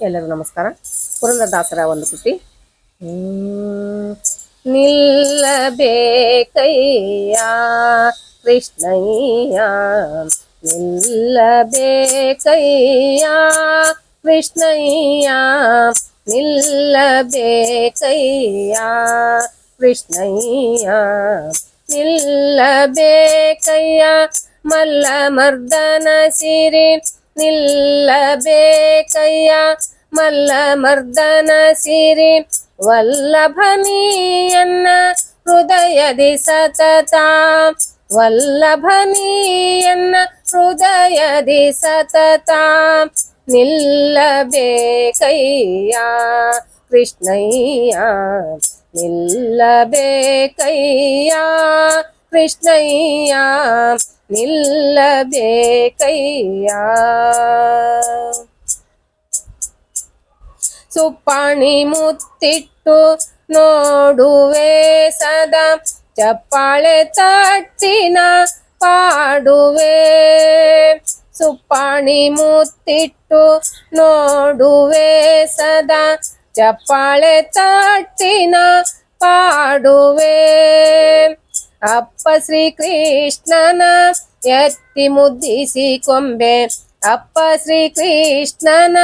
ಎಲ್ಲರಿಗೂ ನಮಸ್ಕಾರ. ಪುರಂದರದಾಸರ ಒಂದು ಹ್ಮ್. ನಿಲ್ಲಬೇಕಯ್ಯ, ಕೃಷ್ಣಯ್ಯ. ನಿಲ್ಲಬೇಕಯ್ಯ ಕೃಷ್ಣಯ್ಯ. ನಿಲ್ಲಬೇಕಯ್ಯ ಕೃಷ್ಣಯ್ಯ. ನಿಲ್ಲಬೇಕಯ್ಯ ಮಲ್ಲ ಮರ್ದನ ಸಿರಿ. ನಿಲ್ಲಬೇಕಯ್ಯ ಮಲ್ಲ ಮರ್ದನ ಸಿರಿ ವಲ್ಲಭನೀಯನ್ನ ಹೃದಯದಿ ಸತತ ವಲ್ಲಭನೀಯನ್ನ ಹೃದಯದಿ ಸತತ ನಿಲ್ಲಬೇಕಯ್ಯ ಕೃಷ್ಣಯ್ಯ ನಿಲ್ಲಬೇಕಯ್ಯ ಕೃಷ್ಣಯ್ಯ ಕೈಯ ಸುಪ್ಪಾಣಿ ಮುತ್ತಿಟ್ಟು ನೋಡುವೆ ಸದಾ, ಚಪ್ಪಾಳೆ ತಟ್ಟಿನ ಪಾಡುವೆ. ಸುಪ್ಪಾಣಿ ಮುತ್ತಿಟ್ಟು ನೋಡುವೆ ಸದಾ, ಚಪ್ಪಾಳೆ ತಟ್ಟಿನ ಪಾಡುವೆ. ಅಪ್ಪ ಶ್ರೀಕೃಷ್ಣನ ಎತ್ತಿ ಮುದ್ದಿಸಿ ಕೊಂಬೆ. ಅಪ್ಪ ಶ್ರೀಕೃಷ್ಣನ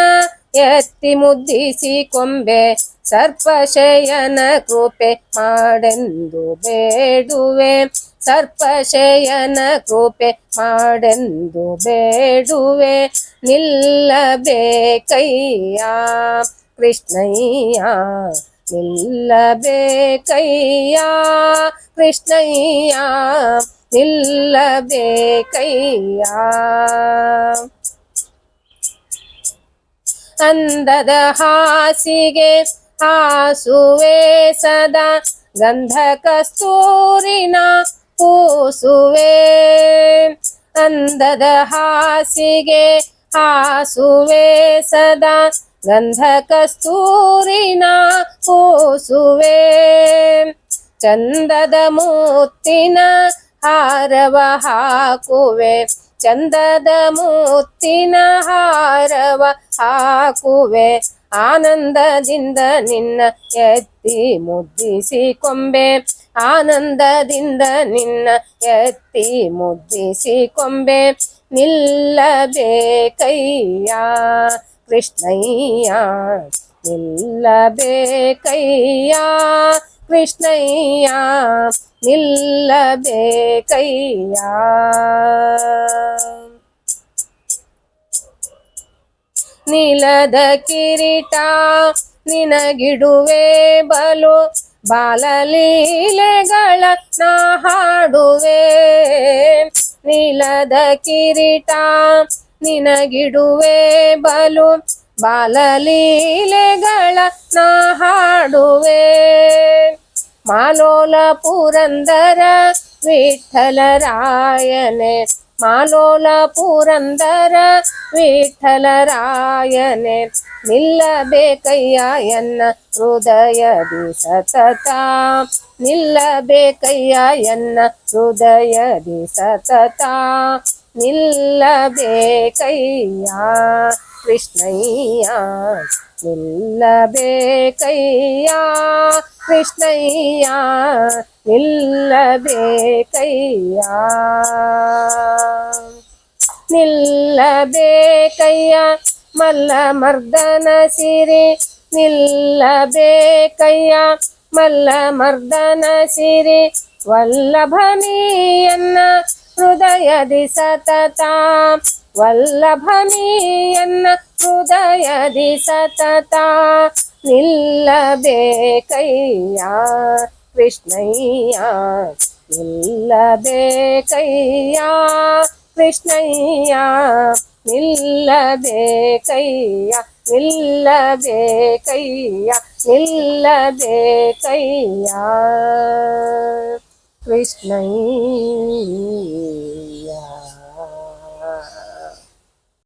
ಎತ್ತಿ ಮುದ್ದಿಸಿ ಕೊಂಬೆ. ಸರ್ಪಶಯನ ಕೃಪೆ ಮಾಡೆಂದು ಬೇಡುವೆ. ಸರ್ಪಶಯನ ಕೃಪೆ ಮಾಡೆಂದು ಬೇಡುವೆ. ನಿಲ್ಲಬೇಕಯ್ಯ ಕೃಷ್ಣಯ್ಯ. ನಿಲ್ಲಬೇಕಯ್ಯ ಕೃಷ್ಣಯ್ಯ ನಿಲ್ಲಬೇಕಯ್ಯ ಅಂದದ ಹಾಸಿಗೆ ಹಾಸುವೆ ಸದಾ ಗಂಧ ಕಸ್ತೂರಿನ ಪೂಸುವೆ ಅಂದದ ಹಾಸಿಗೆ ಹಾಸುವೆ ಸದಾ ಗಂಧ ಕಸ್ತೂರಿನ ಪೂಸುವೆ ಚಂದದ ಮುತ್ತಿನ ಹಾರವ ಹಾಕುವೆ. ಚಂದದ ಮುತ್ತಿನ ಹಾರವ ಹಾಕುವೆ. ಆನಂದದಿಂದ ನಿನ್ನ ಎತ್ತಿ ಮುದ್ದಿಸಿ ಕೊಂಬೆ. ಆನಂದದಿಂದ ನಿನ್ನ ಎತ್ತಿ ಮುದ್ದಿಸಿ ಕೊಂಬೆ. ನಿಲ್ಲಬೇಕಯ್ಯ ಕೃಷ್ಣಯ್ಯ ನಿಲ್ಲಬೇಕಯ್ಯ ಕೃಷ್ಣಯ್ಯ ನಿಲ್ಲಬೇಕಯ್ಯ ನೀಲದ ಕಿರೀಟ ನಿನಗಿಡುವೆ ಬಲು ಬಾಲಲೀಲೆಗಳ ನಾ ಹಾಡುವೆ. ನೀಲದ ಕಿರೀಟ ನಿನಗಿಡುವೆ ಬಲು ಬಾಲಲೀಲೆಗಳ ನಾ ಹಾಡುವೆ. ಮಾಲೋಲ ಪುರಂದರ ವಿಠಲರಾಯನೆ ಮಾಲೋಲ ಪುರಂದರ ವಿಠಲರಾಯನೆ ನಿಲ್ಲಬೇಕಯ್ಯ ಎನ್ನ ಹೃದಯದಿ ಸತತ ನಿಲ್ಲಬೇಕಯ್ಯ ಎನ್ನ ಹೃದಯದಿ ಸತತ ನಿಲ್ಲಬೇಕಯ್ಯ ಕೃಷ್ಣಯ್ಯ ನಿಲ್ಲಬೇಕಯ್ಯ ಕೃಷ್ಣಯ್ಯ ನಿಲ್ಲಬೇಕಯ್ಯ ನಿಲ್ಲಬೇಕಯ್ಯ ಮಲ್ಲ ಮರ್ದನ ಸಿರಿ. ನಿಲ್ಲಬೇಕಯ್ಯ ಮಲ್ಲ ಮರ್ದನ ಸಿರಿ. ವಲ್ಲಭನೀಯನ್ನ ಹೃದಯದಿ ಸತತ. ವಲ್ಲಭನೀಯನ್ನ ಹೃದಯದಿ ಸತತ. ನಿಲ್ಲಬೇಕಯ್ಯ ಕೃಷ್ಣಯ್ಯ ನಿಲ್ಲಬೇಕಯ್ಯ ಕೃಷ್ಣಯ್ಯ ನಿಲ್ಲಬೇಕಯ್ಯ ನಿಲ್ಲಬೇಕಯ್ಯ ನಿಲ್ಲಬೇಕಯ್ಯ ಕೃಷ್ಣಯ್ಯ